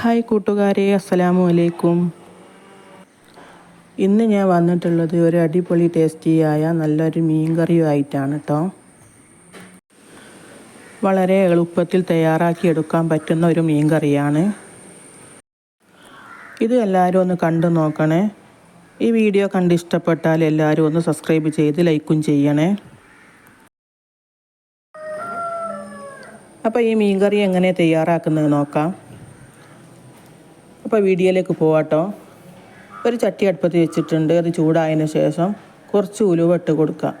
Hi കൂട്ടുകാരെ അസ്സലാമു അലൈക്കും. ഇന്ന് ഞാൻ വന്നിട്ടുള്ളത് ഒരു അടിപൊളി ടേസ്റ്റിയായ നല്ലൊരു മീൻ കറിയുമായിട്ടാണ് കേട്ടോ വളരെ എളുപ്പത്തിൽ തയ്യാറാക്കി എടുക്കാൻ പറ്റുന്ന ഒരു മീൻ കറിയാണ്. ഇത് എല്ലാവരും ഒന്ന് കണ്ടു നോക്കണേ. ഈ വീഡിയോ കണ്ട് ഇഷ്ടപ്പെട്ടാൽ എല്ലാവരും ഒന്ന് സബ്സ്ക്രൈബ് ചെയ്ത് ലൈക്കും ചെയ്യണേ. അപ്പോൾ ഈ മീൻ കറി എങ്ങനെ തയ്യാറാക്കുന്നത് നോക്കാം. അപ്പോൾ വീഡിയോയിലേക്ക് പോവാട്ടോ. ഒരു ചട്ടി അടുപ്പത്ത് വെച്ചിട്ടുണ്ട്. അത് ചൂടായതിന് ശേഷം കുറച്ച് ഉലുവ ഇട്ട് കൊടുക്കാം.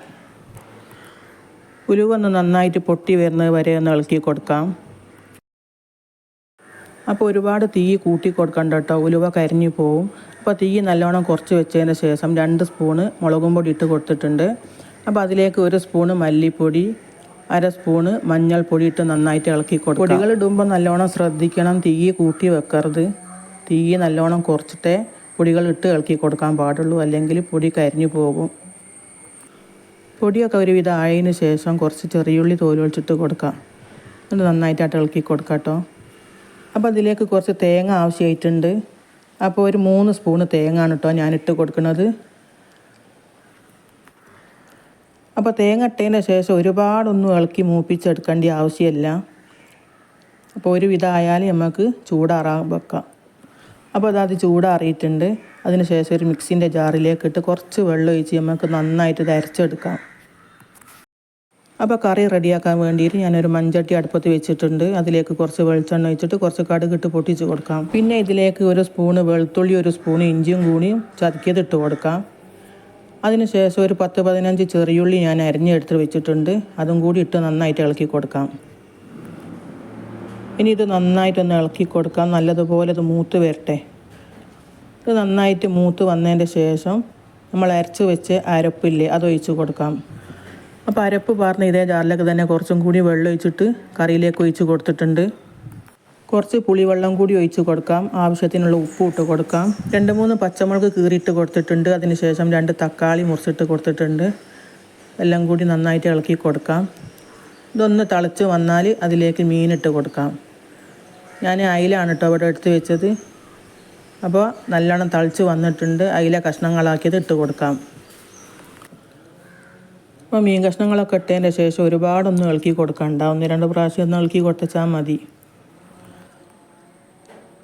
ഉലുവ ഒന്ന് നന്നായിട്ട് പൊട്ടി വരുന്നത് വരെ ഒന്ന് ഇളക്കി കൊടുക്കാം. അപ്പോൾ ഒരുപാട് തീ കൂട്ടി കൊടുക്കണ്ട കേട്ടോ. ഉലുവ കരിഞ്ഞു പോവും. അപ്പോൾ തീ നല്ലോണം കുറച്ച് വെച്ചതിന് ശേഷം രണ്ട് സ്പൂണ് മുളകും പൊടി ഇട്ട് കൊടുത്തിട്ടുണ്ട്. അപ്പോൾ അതിലേക്ക് ഒരു സ്പൂണ് മല്ലിപ്പൊടി അര സ്പൂണ് മഞ്ഞൾപ്പൊടി ഇട്ട് നന്നായിട്ട് ഇളക്കി കൊടുക്കും. പൊടികൾ ഇടുമ്പോൾ നല്ലോണം ശ്രദ്ധിക്കണം. തീ കൂട്ടി വെക്കരുത്. തീ നല്ലോണം കുറച്ചിട്ടേ പൊടികൾ ഇട്ട് ഇളക്കി കൊടുക്കാൻ പാടുള്ളൂ. അല്ലെങ്കിൽ പൊടി കരിഞ്ഞു പോകും. പൊടിയൊക്കെ ഒരുവിധം ആയതിന് ശേഷം കുറച്ച് ചെറിയുള്ളി തോലൊഴിച്ചിട്ട് കൊടുക്കാം. എന്നിട്ട് നന്നായിട്ടായിട്ട് ഇളക്കി കൊടുക്കാം കേട്ടോ. അപ്പോൾ അതിലേക്ക് കുറച്ച് തേങ്ങ ആവശ്യമായിട്ടുണ്ട്. അപ്പോൾ ഒരു മൂന്ന് സ്പൂണ് തേങ്ങ കേട്ടോ ഞാൻ ഇട്ട് കൊടുക്കുന്നത്. അപ്പോൾ തേങ്ങ ഇട്ടതിന് ശേഷം ഒരുപാടൊന്നും ഇളക്കി മൂപ്പിച്ചെടുക്കേണ്ട ആവശ്യമില്ല. അപ്പോൾ ഒരു വിധമായാലും നമുക്ക് ചൂടാറാൻ വെക്കാം. അപ്പോൾ അത് ചൂടാറിയിട്ടുണ്ട്. അതിനുശേഷം ഒരു മിക്സിന്റെ ജാറിലേക്ക് ഇട്ട് കുറച്ച് വെള്ളം ഒഴിച്ച് നമുക്ക് നന്നായിട്ട് ഇത് അരച്ചെടുക്കാം. അപ്പോൾ കറി റെഡിയാക്കാൻ വേണ്ടിയിട്ട് ഞാനൊരു മഞ്ചട്ടി അടുപ്പത്ത് വെച്ചിട്ടുണ്ട്. അതിലേക്ക് കുറച്ച് വെളിച്ചെണ്ണ ഒഴിച്ചിട്ട് കുറച്ച് കടുകിട്ട് പൊട്ടിച്ച് കൊടുക്കാം. പിന്നെ ഇതിലേക്ക് ഒരു സ്പൂണ് വെളുത്തുള്ളി ഒരു സ്പൂണ് ഇഞ്ചിയും കൂടിയും ചതക്കിയതിട്ട് കൊടുക്കാം. അതിനുശേഷം ഒരു പത്ത് പതിനഞ്ച് ചെറിയുള്ളി ഞാൻ അരിഞ്ഞെടുത്ത് വെച്ചിട്ടുണ്ട്. അതും കൂടി ഇട്ട് നന്നായിട്ട് ഇളക്കി കൊടുക്കാം. ഇനി ഇത് നന്നായിട്ടൊന്ന് ഇളക്കി കൊടുക്കാം. നല്ലതുപോലെ ഇത് മൂത്ത് വരട്ടെ. ഇത് നന്നായിട്ട് മൂത്ത് വന്നതിന്റെ ശേഷം നമ്മൾ അരച്ച് വെച്ച് അരപ്പില്ലേ അത് ഒഴിച്ച് കൊടുക്കാം. അപ്പോൾ അരപ്പ് പാർന്ന് ഇതേ ജാറിലേക്ക് തന്നെ കുറച്ചും കൂടി വെള്ളം ഒഴിച്ചിട്ട് കറിയിലേക്ക് ഒഴിച്ച് കൊടുത്തിട്ടുണ്ട്. കുറച്ച് പുളിവെള്ളം കൂടി ഒഴിച്ച് കൊടുക്കാം. ആവശ്യത്തിനുള്ള ഉപ്പ് ഇട്ട് കൊടുക്കാം. രണ്ട് മൂന്ന് പച്ചമുളക് കീറിയിട്ട് കൊടുത്തിട്ടുണ്ട്. അതിന് ശേഷം രണ്ട് തക്കാളി മുറിച്ചിട്ട് കൊടുത്തിട്ടുണ്ട്. എല്ലാം കൂടി നന്നായിട്ട് ഇളക്കി കൊടുക്കാം. ഇതൊന്ന് തിളച്ച് വന്നാൽ അതിലേക്ക് മീനിട്ട് കൊടുക്കാം. ഞാൻ അയിലാണ് കേട്ടോ ഇവിടെ എടുത്ത് വെച്ചത്. അപ്പോൾ നല്ലോണം തളിച്ച് വന്നിട്ടുണ്ട്. അയില കഷ്ണങ്ങളാക്കിയത് ഇട്ട് കൊടുക്കാം. അപ്പോൾ മീൻ കഷ്ണങ്ങളൊക്കെ ഇട്ടതിന്റെ ശേഷം ഒരുപാടൊന്നും ഇളക്കി കൊടുക്കണ്ട. ഒന്ന് രണ്ട് പ്രാവശ്യം ഒന്ന് ഇളക്കി കൊടുത്താൽ മതി.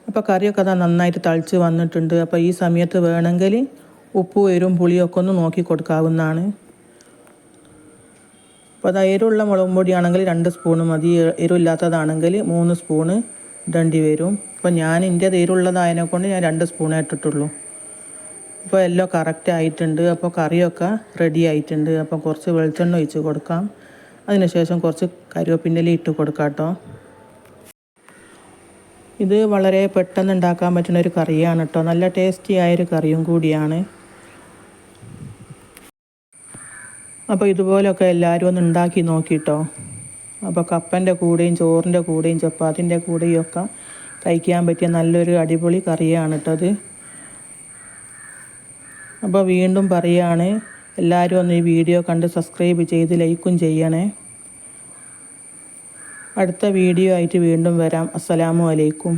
അപ്പോൾ കറിയൊക്കെ അതാ നന്നായിട്ട് തളിച്ച് വന്നിട്ടുണ്ട്. അപ്പോൾ ഈ സമയത്ത് വേണമെങ്കിൽ ഉപ്പ് എരും പുളിയൊക്കെ ഒന്ന് നോക്കി കൊടുക്കാവുന്നതാണ്. അപ്പോൾ അത് എരുള്ള മുളകും പൊടിയാണെങ്കിൽ രണ്ട് സ്പൂണ് മതി. എരിവില്ലാത്തതാണെങ്കിൽ മൂന്ന് സ്പൂണ്. ഇടേണ്ടി വരും. അപ്പോൾ ഞാൻ എന്റെ തീരുള്ളതായതിനെ കൊണ്ട് ഞാൻ രണ്ട് സ്പൂണേ ഇട്ടിട്ടുള്ളൂ. അപ്പോൾ എല്ലാം കറക്റ്റ് ആയിട്ടുണ്ട്. അപ്പോൾ കറിയൊക്കെ റെഡി ആയിട്ടുണ്ട്. അപ്പോൾ കുറച്ച് വെളിച്ചെണ്ണ ഒഴിച്ച് കൊടുക്കാം. അതിനുശേഷം കുറച്ച് കരുവേപ്പിന്റെ ഇട്ട് കൊടുക്കാം കേട്ടോ. ഇത് വളരെ പെട്ടെന്ന് ഉണ്ടാക്കാൻ പറ്റുന്ന ഒരു കറിയാണ് കേട്ടോ. നല്ല ടേസ്റ്റി ആയൊരു കറിയും കൂടിയാണ്. അപ്പോൾ ഇതുപോലൊക്കെ എല്ലാവരും ഒന്ന് ഉണ്ടാക്കി നോക്കിട്ടോ അപ്പോൾ കപ്പന്റെ കൂടെയും ചോറിന്റെ കൂടെയും ചപ്പാത്തിന്റെ കൂടെയും ഒക്കെ കഴിക്കാൻ പറ്റിയ നല്ലൊരു അടിപൊളി കറിയാണ് കേട്ടത് അപ്പോൾ വീണ്ടും പറയുകയാണ് എല്ലാവരും ഒന്ന് ഈ വീഡിയോ കണ്ട് സബ്സ്ക്രൈബ് ചെയ്ത് ലൈക്കും ചെയ്യണേ. അടുത്ത വീഡിയോ ആയിട്ട് വീണ്ടും വരാം. അസ്സലാമു അലൈക്കും.